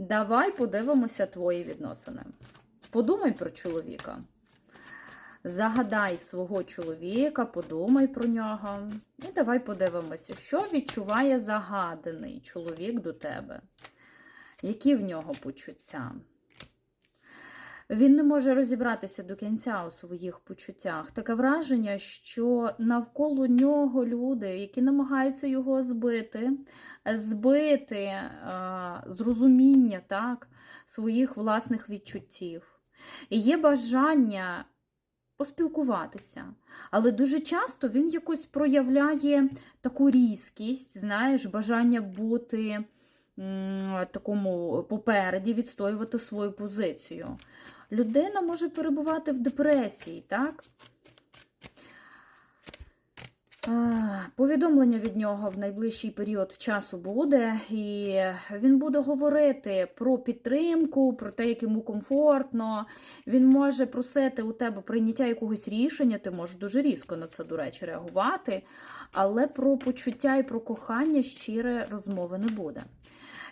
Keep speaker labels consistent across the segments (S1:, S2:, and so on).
S1: Давай подивимося твої відносини. Подумай про чоловіка. Загадай свого чоловіка, подумай про нього. І давай подивимося, що відчуває загаданий чоловік до тебе. Які в нього почуття? Він не може розібратися до кінця у своїх почуттях. Таке враження, що навколо нього люди, які намагаються його збити, збити а, зрозуміння так, своїх власних відчуттів. Є бажання поспілкуватися. Але дуже часто він якось проявляє таку різкість, знаєш, бажання бути такому попереді, відстоювати свою позицію. Людина може перебувати в депресії, так? Повідомлення від нього в найближчий період часу буде, і він буде говорити про підтримку, про те, як йому комфортно. Він може просити у тебе прийняття якогось рішення, ти можеш дуже різко на це, до речі, реагувати, але про почуття і про кохання щире розмови не буде.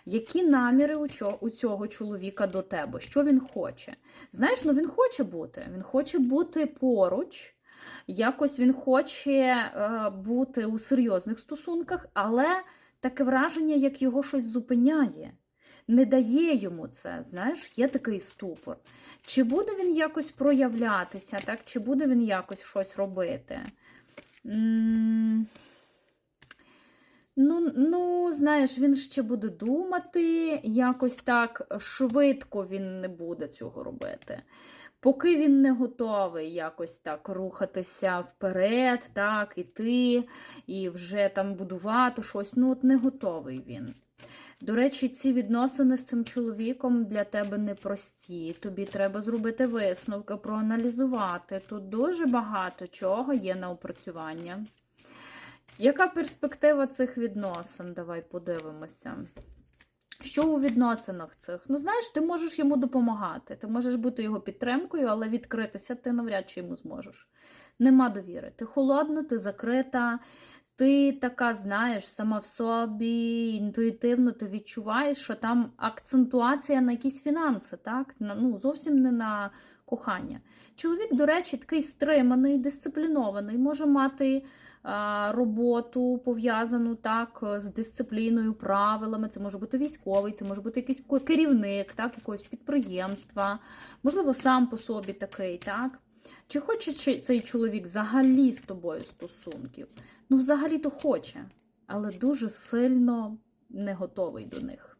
S1: Які наміри у цього чоловіка до тебе? Що він хоче? Знаєш, ну він хоче бути. Він хоче бути поруч. Якось він хоче е, бути у серйозних стосунках, але таке враження, як його щось зупиняє, не дає йому це. Знаєш, є такий ступор. Чи буде він якось проявлятися, так? чи буде він якось щось робити? М, Ну, ну, знаєш, він ще буде думати, якось так швидко він не буде цього робити. Поки він не готовий якось так рухатися вперед, так, іти і вже там будувати щось, ну от не готовий він. До речі, ці відносини з цим чоловіком для тебе непрості. Тобі треба зробити висновки, проаналізувати. Тут дуже багато чого є на опрацювання. Яка перспектива цих відносин? Давай подивимося. Що у відносинах цих? Ну, знаєш, ти можеш йому допомагати, ти можеш бути його підтримкою, але відкритися ти навряд чи йому зможеш. Нема довіри. Ти холодна, ти закрита, ти така, знаєш, сама в собі, інтуїтивно ти відчуваєш, що там акцентуація на якісь фінанси, так? На, ну, зовсім не на кохання. Чоловік, до речі, такий стриманий, дисциплінований, може мати а, роботу пов'язану так з дисципліною, правилами. Це може бути військовий, це може бути якийсь керівник, так, якогось підприємства, можливо, сам по собі такий, так. Чи хоче цей чоловік взагалі з тобою стосунків? Ну, взагалі-то хоче, але дуже сильно не готовий до них.